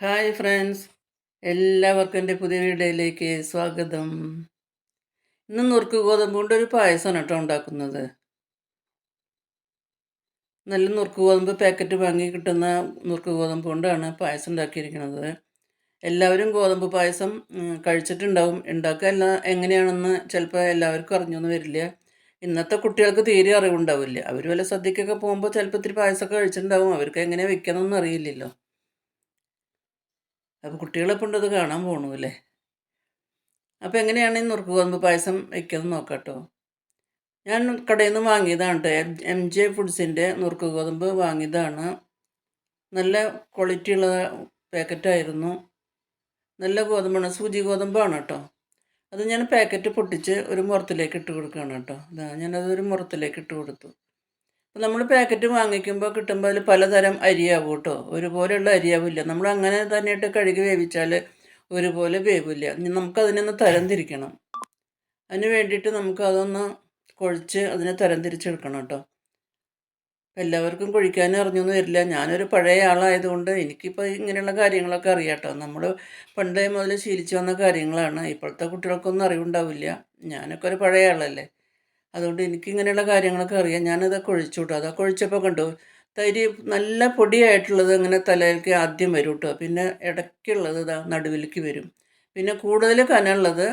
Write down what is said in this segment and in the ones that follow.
Hi friends എല്ലാവർക്കും എന്റെ പുതിയ വീഡിയോയിലേക്ക് സ്വാഗതം. ഇന്ന് നുറുക്ക് ഗോതമ്പ് കൊണ്ട് ഒരു പായസമാണ് കേട്ടോ ഉണ്ടാക്കുന്നത്. നല്ല നുറുക്ക് ഗോതമ്പ് പാക്കറ്റ് വാങ്ങി കിട്ടുന്ന നുറുക്ക് ഗോതമ്പ് കൊണ്ടാണ് പായസം ഉണ്ടാക്കിയിരിക്കുന്നത്. എല്ലാവരും ഗോതമ്പ് പായസം കഴിച്ചിട്ടുണ്ടാവും. ഉണ്ടാക്കുക എല്ലാ എങ്ങനെയാണെന്ന് ചിലപ്പോൾ എല്ലാവർക്കും അറിഞ്ഞൊന്നും വരില്ല. ഇന്നത്തെ കുട്ടികൾക്ക് തീരെ അറിവുണ്ടാവില്ല. അവർ വല്ല സദ്യക്കൊക്കെ പോകുമ്പോൾ ചിലപ്പോൾ ഇത്തിരി പായസമൊക്കെ കഴിച്ചിട്ടുണ്ടാവും. അവർക്ക് എങ്ങനെ വെക്കണമെന്ന് അറിയില്ലല്ലോ. അപ്പോൾ കുട്ടികളെ അത് കാണാൻ പോകണു അപ്പോൾ എങ്ങനെയാണ് ഈ നുറുക്ക് ഗോതമ്പ് പായസം വയ്ക്കുന്നത് നോക്കാട്ടോ. ഞാൻ കടയിൽ നിന്ന് വാങ്ങിയതാണ് കേട്ടോ എം ജെ ഫുഡ്സിന്റെ നുറുക്ക് ഗോതമ്പ് വാങ്ങിയതാണ്. നല്ല ക്വാളിറ്റി ഉള്ള പാക്കറ്റായിരുന്നു നല്ല ഗോതമ്പാണ് സൂചി ഗോതമ്പാണ് കേട്ടോ അത് ഞാൻ പാക്കറ്റ് പൊട്ടിച്ച് ഒരു മുറത്തിലേക്ക് ഇട്ട് കൊടുക്കുകയാണ് കേട്ടോ ഇതാ ഞാനത് ഒരു മുറത്തിലേക്ക് ഇട്ട് കൊടുത്തു. നമ്മൾ പാക്കറ്റ് വാങ്ങിക്കുമ്പോൾ കിട്ടുമ്പോൾ അതിൽ പലതരം അരിയാവും കേട്ടോ ഒരുപോലെയുള്ള അരിയാവില്ല. നമ്മൾ അങ്ങനെ തന്നെ ഇട്ട് കഴുകി വേവിച്ചാൽ ഒരുപോലെ വേവില്ല. നമുക്ക് നമുക്കതിനൊന്ന് തരം തിരിക്കണം അതിന് വേണ്ടിയിട്ട് നമുക്ക് അതൊന്ന് കുഴച്ച് അതിനെ തരം തിരിച്ചെടുക്കണം കേട്ടോ. എല്ലാവർക്കും കുഴിക്കാനും അറിഞ്ഞൊന്നും വരില്ല. ഞാനൊരു പഴയ ആളായതുകൊണ്ട് എനിക്കിപ്പോൾ ഇങ്ങനെയുള്ള കാര്യങ്ങളൊക്കെ അറിയാം കേട്ടോ നമ്മൾ പണ്ടേ മുതൽ ശീലിച്ചു വന്ന കാര്യങ്ങളാണ്. ഇപ്പോഴത്തെ കുട്ടികൾക്കൊന്നും അറിവുണ്ടാവില്ല. ഞാനൊക്കെ ഒരു പഴയ ആളല്ലേ. അതുകൊണ്ട് എനിക്ക് ഇങ്ങനെയുള്ള കാര്യങ്ങളൊക്കെ അറിയാം. ഞാനതൊക്കെ ഒഴിച്ചു കേട്ടോ അതൊക്കെ ഒഴിച്ചപ്പോൾ കണ്ടു തൈര് നല്ല പൊടിയായിട്ടുള്ളത് ഇങ്ങനെ തലയിലേക്ക് ആദ്യം വരും കേട്ടോ പിന്നെ ഇടയ്ക്കുള്ളത് ഇതാ നടുവിലേക്ക് വരും. പിന്നെ കൂടുതൽ കനമുള്ളത്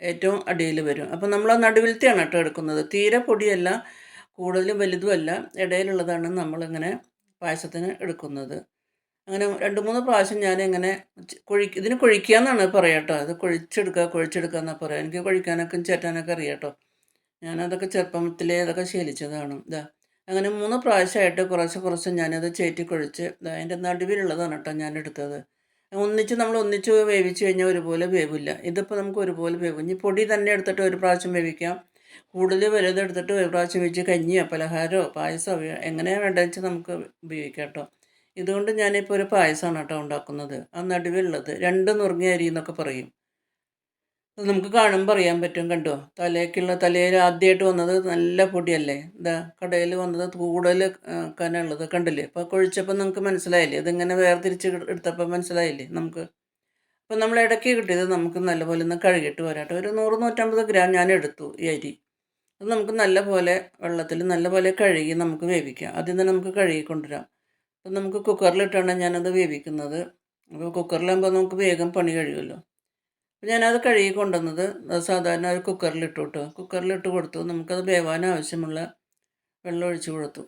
ഏറ്റവും അടിയിൽ വരും. അപ്പം നമ്മൾ ആ നടുവിലത്തെയാണ് കേട്ടോ എടുക്കുന്നത്. തീരെ പൊടിയല്ല കൂടുതലും വലുതുമല്ല. ഇടയിലുള്ളതാണ് നമ്മളിങ്ങനെ പായസത്തിന് എടുക്കുന്നത്. അങ്ങനെ രണ്ട് മൂന്ന് പ്രാവശ്യം ഞാൻ ഇങ്ങനെ കൊഴി ഇതിന് കുഴിക്കുക എന്നാണ് പറയാം കേട്ടോ. അത് കുഴിച്ചെടുക്കുക കുഴിച്ചെടുക്കുക എന്നാണ് പറയുക എനിക്ക് കൊഴിക്കാനൊക്കെ ചേറ്റാനൊക്കെ അറിയാം കേട്ടോ. ഞാനതൊക്കെ ചെറുപ്പത്തിലേ അതൊക്കെ ശീലിച്ചതാണ്. ഇതാ അങ്ങനെ മൂന്ന് പ്രാവശ്യമായിട്ട് കുറച്ച് കുറച്ച് ഞാനത് ചേറ്റി കുഴിച്ച് ഇതാ അതിന്റെ നടുവിലുള്ളതാണ് കേട്ടോ ഞാൻ എടുത്തത് ഒന്നിച്ച് നമ്മൾ ഒന്നിച്ച് വേവിച്ച് കഴിഞ്ഞാൽ ഒരുപോലെ വേവില്ല. ഇതിപ്പോൾ നമുക്ക് ഒരുപോലെ വേവും. ഇനി പൊടി തന്നെ എടുത്തിട്ട് ഒരു പ്രാവശ്യം വേവിക്കാം. കൂടുതൽ വലുത് എടുത്തിട്ട് ഒരു പ്രാവശ്യം വെച്ച് കഞ്ഞിയോ പലഹാരമോ പായസമോ എങ്ങനെയാണ് വേണ്ടതെന്ന് വെച്ചാൽ നമുക്ക് ഉപയോഗിക്കാം കേട്ടോ. ഇതുകൊണ്ട് ഞാനിപ്പോൾ ഒരു പായസമാണ് കേട്ടോ ഉണ്ടാക്കുന്നത്. ആ നടുവിലുള്ളത്. രണ്ട് നുറുങ്ങിയ അരി എന്നൊക്കെ പറയും. അത് നമുക്ക് കാണുമ്പോൾ അറിയാൻ പറ്റും കണ്ടോ? തലയ്ക്കുള്ള തലയിൽ ആദ്യമായിട്ട് വന്നത് നല്ല പൊടിയല്ലേ? എന്താ കടയിൽ വന്നത് കൂടുതൽ കനുള്ളത് കണ്ടില്ലേ? അപ്പോൾ കൊഴിച്ചപ്പോൾ നമുക്ക് മനസ്സിലായില്ലേ? ഇതിങ്ങനെ വേർതിരിച്ച് എടുത്തപ്പോൾ മനസ്സിലായില്ലേ നമുക്ക്? അപ്പോൾ നമ്മൾ ഇടയ്ക്ക് കിട്ടിയത് നമുക്ക് നല്ലപോലെ ഒന്ന് കഴുകിയിട്ട് വരാട്ടോ. ഒരു നൂറ് നൂറ്റമ്പത് ഗ്രാം ഞാൻ എടുത്തു ഈ അരി. അത് നമുക്ക് നല്ലപോലെ വെള്ളത്തിൽ നല്ലപോലെ കഴുകി നമുക്ക് വേവിക്കാം. ആദ്യം തന്നെ നമുക്ക് കഴുകി കൊണ്ടുവരാം. അപ്പം നമുക്ക് കുക്കറിലിട്ടാണ് ഞാനത് വേവിക്കുന്നത്. അപ്പോൾ കുക്കറിലാകുമ്പോൾ നമുക്ക് വേഗം പണി കഴിയുമല്ലോ. ഞാനത് കഴുകി കൊണ്ടുവന്നത് സാധാരണ ഒരു കുക്കറിലിട്ടു കേട്ടോ കുക്കറിലിട്ട് കൊടുത്തു. നമുക്കത് വേവാൻ ആവശ്യമുള്ള വെള്ളം ഒഴിച്ചു കൊടുത്തു.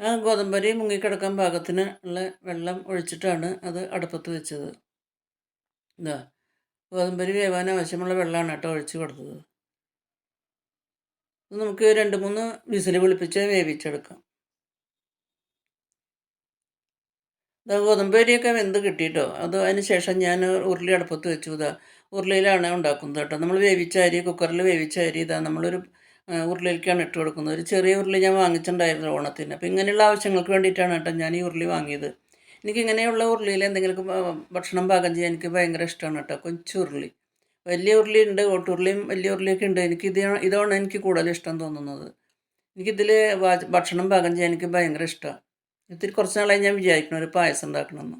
ആ ഗോതമ്പരി മുങ്ങിക്കിടക്കാൻ ഭാഗത്തിന് ഉള്ള വെള്ളം ഒഴിച്ചിട്ടാണ് അത് അടുപ്പത്ത് വെച്ചത്. ഇതാ ഗോതമ്പരി വേവാൻ ആവശ്യമുള്ള വെള്ളമാണ് കേട്ടോ ഒഴിച്ചു കൊടുത്തത്. നമുക്ക് രണ്ട് മൂന്ന് വിസിൽ വിളിപ്പിച്ച് വേവിച്ചെടുക്കാം. ഇതാ ഗോതമ്പ് അരിയൊക്കെ വെന്ത് കിട്ടിയിട്ടോ അത് അതിന് ശേഷം ഞാൻ ഉരുളി അടുപ്പത്ത് വെച്ചു. ഇതാ ഉരുളിയിലാണ് ഉണ്ടാക്കുന്നത് കേട്ടോ. നമ്മൾ വേവിച്ച അരി കുക്കറിൽ വേവിച്ച അരി ഇതാ നമ്മളൊരു ഉരുളിയിലേക്കാണ് ഇട്ട് കൊടുക്കുന്നത്. ഒരു ചെറിയ ഉരുളി ഞാൻ വാങ്ങിച്ചിട്ടുണ്ടായിരുന്നു ഓണത്തിന്. അപ്പോൾ ഇങ്ങനെയുള്ള ആവശ്യങ്ങൾക്ക് വേണ്ടിയിട്ടാണ് കേട്ടോ ഞാൻ ഈ ഉരുളി വാങ്ങിയത്. എനിക്ക് ഇങ്ങനെയുള്ള ഉരുളിയിൽ എന്തെങ്കിലും ഭക്ഷണം പാകം ചെയ്യാൻ എനിക്ക് ഭയങ്കര ഇഷ്ടമാണ് കേട്ടോ. കൊച്ചു ഉരുളി. വലിയ ഉരുളി ഉണ്ട് ഓട്ടുരുളിയും വലിയ ഉരുളിയൊക്കെ ഉണ്ട്. എനിക്ക് ഇത് ഇതാണ് എനിക്ക് കൂടുതൽ ഇഷ്ടം തോന്നുന്നത്. എനിക്കിതിൽ ഭക്ഷണം പാകം ചെയ്യാൻ എനിക്ക് ഭയങ്കര ഇഷ്ടമാണ്. ഇത്തിരി കുറച്ച് നാളായി ഞാൻ വിചാരിക്കണം ഒരു പായസം ഉണ്ടാക്കണമെന്ന്.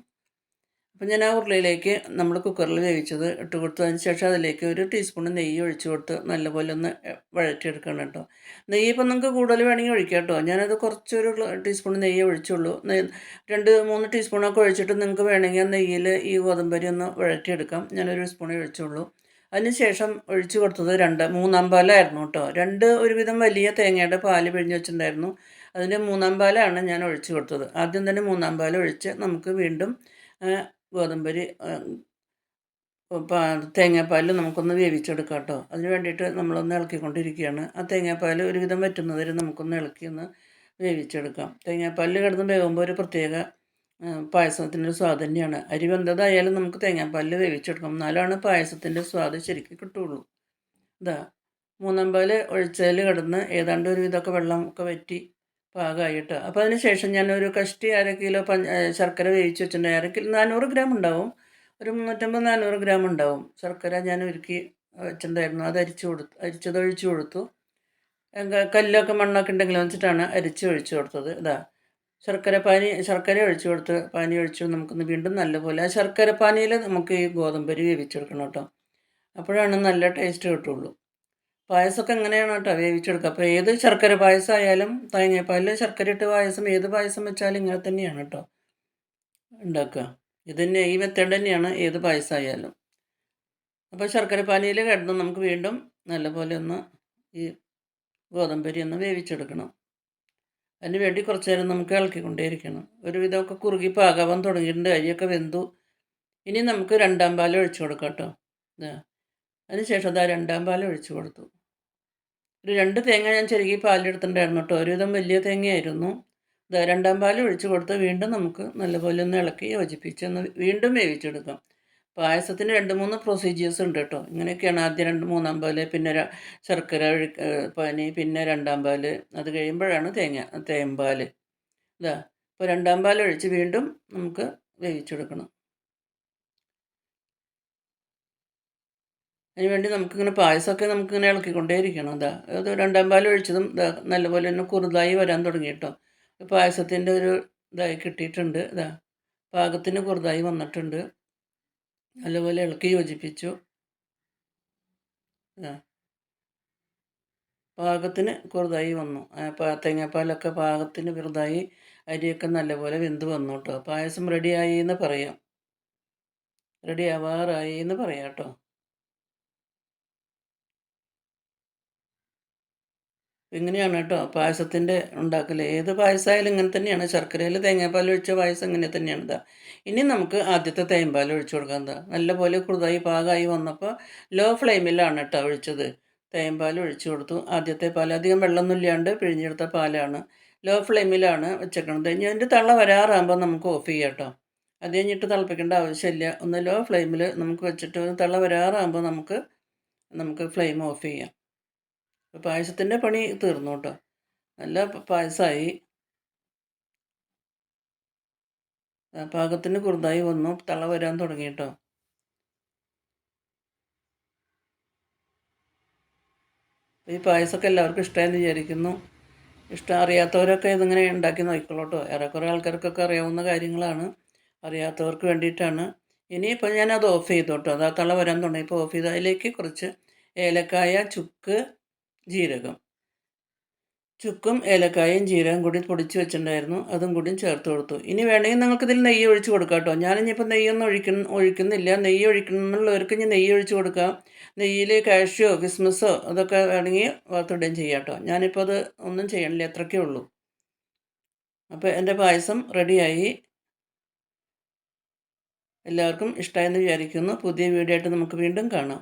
അപ്പം ഞാൻ ആ ഉരുളയിലേക്ക് നമ്മൾ കുക്കറിൽ വേവിച്ചത് ഇട്ട് കൊടുത്തു. അതിന് ശേഷം അതിലേക്ക് ഒരു ടീസ്പൂൺ നെയ്യ് ഒഴിച്ചു കൊടുത്ത് നല്ലപോലെ ഒന്ന് വഴറ്റിയെടുക്കണം കേട്ടോ. നെയ്യ് ഇപ്പം നിങ്ങൾക്ക് കൂടുതൽ വേണമെങ്കിൽ ഒഴിക്കാം കേട്ടോ. ഞാനത് കുറച്ചൊരു ടീസ്പൂൺ നെയ്യ് ഒഴിച്ചുള്ളൂ. രണ്ട് മൂന്ന് ടീസ്പൂണൊക്കെ ഒഴിച്ചിട്ട് നിങ്ങൾക്ക് വേണമെങ്കിൽ ആ നെയ്യിൽ ഈ ഗോതമ്പരി ഒന്ന് വഴറ്റിയെടുക്കാം. ഞാനൊരു സ്പൂണേ ഒഴിച്ചുള്ളൂ. അതിനുശേഷം ഒഴിച്ചു കൊടുത്തത് രണ്ട് മൂന്നാം പാലായിരുന്നു കേട്ടോ. രണ്ട് ഒരുവിധം വലിയ തേങ്ങയുടെ പാൽ പിഴിഞ്ഞ് വെച്ചിട്ടുണ്ടായിരുന്നു. അതിന്റെ മൂന്നാം പാലാണ് ഞാൻ ഒഴിച്ചു കൊടുത്തത്. ആദ്യം തന്നെ മൂന്നാം പാൽ ഒഴിച്ച് നമുക്ക് വീണ്ടും ഗോതമ്പരി തേങ്ങാപ്പാൽ നമുക്കൊന്ന് വേവിച്ചെടുക്കാം കേട്ടോ. അതിന് വേണ്ടിയിട്ട് നമ്മളൊന്ന് ഇളക്കിക്കൊണ്ടിരിക്കുകയാണ്. ആ തേങ്ങാപ്പാൽ ഒരുവിധം പറ്റുന്നവരെ വരെ നമുക്കൊന്ന് ഇളക്കി ഒന്ന് വേവിച്ചെടുക്കാം. തേങ്ങാപ്പാലിൽ കിടന്ന് വേകുമ്പോൾ ഒരു പ്രത്യേക പായസത്തിന്റെ സ്വാദ് തന്നെയാണ്. അരി വെന്തതായാലും നമുക്ക് തേങ്ങാപ്പാലിൽ വേവിച്ചെടുക്കാം. എന്നാലാണ് പായസത്തിന്റെ സ്വാദ് ശരിക്കും കിട്ടുള്ളൂ ഇതാ മൂന്നാം പാൽ ഒഴിച്ചതിൽ കിടന്ന് ഏതാണ്ട് ഒരു ഇതൊക്കെ വെള്ളം ഒക്കെ വറ്റി പാകമായിട്ട്. അപ്പോൾ അതിന് ശേഷം ഞാനൊരു കഷ്ടി അര കിലോ പഞ്ച ശർക്കര വേവിച്ച് വെച്ചിട്ടുണ്ട്. അര കിലോ നാനൂറ് ഗ്രാം ഉണ്ടാവും. ഒരു മുന്നൂറ്റമ്പത് നാനൂറ് ഗ്രാം ഉണ്ടാവും. ശർക്കര ഞാൻ ഒരുക്കി വെച്ചിട്ടുണ്ടായിരുന്നു. അത് അരിച്ചു കൊടുത്തു അരിച്ചത് ഒഴിച്ചു കൊടുത്തു. കല്ലൊക്കെ മണ്ണൊക്കെ ഉണ്ടെങ്കിൽ വെച്ചിട്ടാണ് അരിച്ച് ഒഴിച്ചു കൊടുത്തത്. ഇതാ. ശർക്കര പാനി ശർക്കര ഒഴിച്ചു കൊടുത്ത് പാനി ഒഴിച്ചു. നമുക്കൊന്ന് വീണ്ടും നല്ലപോലെ ആ ശർക്കര പാനിയിൽ നമുക്ക് ഈ ഗോതമ്പരി വേവിച്ചെടുക്കണം കേട്ടോ. അപ്പോഴാണ് നല്ല ടേസ്റ്റ് കിട്ടുള്ളൂ. പായസമൊക്കെ എങ്ങനെയാണ് കേട്ടോ വേവിച്ചെടുക്കുക? അപ്പോൾ ഏത് ശർക്കര പായസമായാലും തേങ്ങാപ്പാലിൽ ശർക്കര ഇട്ട് പായസം ഏത് പായസം വെച്ചാലും ഇങ്ങനെ തന്നെയാണ് കേട്ടോ ഉണ്ടാക്കുക. ഇത് തന്നെ ഈ മെത്തേഡ് തന്നെയാണ് ഏത് പായസമായാലും. അപ്പോൾ ശർക്കര പാനിയിൽ കിടന്ന് നമുക്ക് വീണ്ടും നല്ലപോലെ ഒന്ന് ഈ ഗോതമ്പരി ഒന്ന് വേവിച്ചെടുക്കണം. അതിന് വേണ്ടി കുറച്ച് നേരം നമുക്ക് ഇളക്കിക്കൊണ്ടേയിരിക്കണം. ഒരുവിധമൊക്കെ കുറുകി പാകാവാൻ തുടങ്ങിയിട്ടുണ്ട് അരിയൊക്കെ വെന്തു. ഇനി നമുക്ക് രണ്ടാം പാൽ ഒഴിച്ചു കൊടുക്കാം കേട്ടോ. അതിനുശേഷം അതാ രണ്ടാം പാൽ ഒഴിച്ചു കൊടുത്തു. ഒരു രണ്ട് തേങ്ങ ഞാൻ ചെറുകി പാലെടുത്തിട്ടുണ്ടായിരുന്നു കേട്ടോ. ഒരുവിധം വലിയ തേങ്ങയായിരുന്നു. ഇത് രണ്ടാം പാൽ ഒഴിച്ചു കൊടുത്ത് വീണ്ടും നമുക്ക് നല്ലപോലെ ഒന്ന് ഇളക്കി യോജിപ്പിച്ച് ഒന്ന് വീണ്ടും വേവിച്ചെടുക്കാം. പായസത്തിന് രണ്ട് മൂന്ന് പ്രൊസീജിയേഴ്സ് ഉണ്ട് കേട്ടോ. ഇങ്ങനെയൊക്കെയാണ് ആദ്യം രണ്ട് മൂന്നാം പാൽ പിന്നെ ശർക്കര പനി പിന്നെ രണ്ടാം പാൽ. അത് കഴിയുമ്പോഴാണ് തേങ്ങ തേമ്പാൽ ഇതാ. ഇപ്പോൾ രണ്ടാം പാൽ ഒഴിച്ച് വീണ്ടും നമുക്ക് വേവിച്ചെടുക്കണം. അതിനുവേണ്ടി നമുക്കിങ്ങനെ പായസമൊക്കെ നമുക്കിങ്ങനെ ഇളക്കിക്കൊണ്ടേയിരിക്കണം. അതാ അത് രണ്ടാം പാൽ ഒഴിച്ചതും ഇതാ നല്ലപോലെ തന്നെ കുറുതായി വരാൻ തുടങ്ങി കേട്ടോ പായസത്തിന്റെ ഒരു ഇതായി കിട്ടിയിട്ടുണ്ട്. ഇതാ പാകത്തിന് കുറുതായി വന്നിട്ടുണ്ട്. നല്ലപോലെ ഇളക്കി യോജിപ്പിച്ചു. പാകത്തിന് കുറുതായി വന്നു. തേങ്ങാപ്പാലൊക്കെ പാകത്തിന് വെറുതായി അരിയൊക്കെ നല്ലപോലെ വെന്ത് വന്നു കേട്ടോ പായസം റെഡിയായി എന്ന് പറയാം. റെഡി ആവാറായി എന്ന് പറയാം കേട്ടോ ഇങ്ങനെയാണ് കേട്ടോ പായസത്തിന്റെ ഉണ്ടാക്കൽ ഏത് പായസമായാലും ഇങ്ങനെ തന്നെയാണ്. ശർക്കരയിൽ തേങ്ങാപ്പാൽ ഒഴിച്ച പായസം ഇങ്ങനെ തന്നെയാണ് ഇതാ. ഇനി നമുക്ക് ആദ്യത്തെ തേമ്പാൽ ഒഴിച്ചു കൊടുക്കാം എന്താ നല്ലപോലെ കുറുതായി പാകമായി വന്നപ്പോൾ ലോ ഫ്ലെയിമിലാണ് കേട്ടോ ഒഴിച്ചത്. തേമ്പാൽ ഒഴിച്ചു കൊടുത്തു. ആദ്യത്തെ പാൽ അധികം വെള്ളമൊന്നും ഇല്ലാണ്ട് പിഴിഞ്ഞെടുത്ത പാലാണ്. ലോ ഫ്ലെയിമിലാണ് വെച്ചേക്കണത്. ഇനി അതിന്റെ തള്ള വരാറാകുമ്പോൾ നമുക്ക് ഓഫ് ചെയ്യാം കേട്ടോ. അത് കഴിഞ്ഞിട്ട് തിളപ്പിക്കേണ്ട ആവശ്യമില്ല. ഒന്ന് ലോ ഫ്ലെയിമിൽ നമുക്ക് വെച്ചിട്ട് തള്ള വരാറാകുമ്പോൾ നമുക്ക് നമുക്ക് ഫ്ലെയിം ഓഫ് ചെയ്യാം. പായസത്തിന്റെ പണി തീർന്നു കേട്ടോ. നല്ല പായസമായി പാകത്തിന് കുറുതായി വന്നു. തള വരാൻ തുടങ്ങി കേട്ടോ. ഈ പായസമൊക്കെ എല്ലാവർക്കും ഇഷ്ടമായെന്ന് വിചാരിക്കുന്നു. ഇഷ്ടം അറിയാത്തവരൊക്കെ ഇതിങ്ങനെ ഉണ്ടാക്കി നോക്കിക്കോളൂ കേട്ടോ. ഏറെക്കുറെ ആൾക്കാർക്കൊക്കെ അറിയാവുന്ന കാര്യങ്ങളാണ്. അറിയാത്തവർക്ക് വേണ്ടിയിട്ടാണ്. ഇനിയിപ്പോൾ ഞാനത് ഓഫ് ചെയ്തു കേട്ടോ. അത് ആ തള വരാൻ തുടങ്ങി. തുടങ്ങിയപ്പോൾ ഓഫ് ചെയ്തു അതിലേക്ക് കുറച്ച് ഏലക്കായ ചുക്ക് ജീരകം. ചുക്കും ഏലക്കായും ജീരകം കൂടി പൊടിച്ച് വെച്ചിട്ടുണ്ടായിരുന്നു. അതും കൂടി ചേർത്ത് കൊടുത്തു. ഇനി വേണമെങ്കിൽ നിങ്ങൾക്ക് ഇതിൽ നെയ്യ് ഒഴിച്ച് കൊടുക്കാം കേട്ടോ. ഞാനിനിപ്പോൾ നെയ്യൊന്നും ഒഴിക്കുന്ന ഒഴിക്കുന്നില്ല. നെയ്യ് ഒഴിക്കണമെന്നുള്ളവർക്ക് ഇനി നെയ്യ് ഒഴിച്ച് കൊടുക്കാം. നെയ്യിൽ കാഷ്യോ കിസ്മസോ അതൊക്കെ വേണമെങ്കിൽ വറുത്തിടുകയും ചെയ്യാം കേട്ടോ. ഞാനിപ്പോൾ അത് ഒന്നും ചെയ്യണില്ല. അത്രയ്ക്കേ ഉള്ളൂ. അപ്പോൾ എന്റെ പായസം റെഡിയായി. എല്ലാവർക്കും ഇഷ്ടമായെന്ന് വിചാരിക്കുന്നു. പുതിയ വീഡിയോ ആയിട്ട് നമുക്ക് വീണ്ടും കാണാം.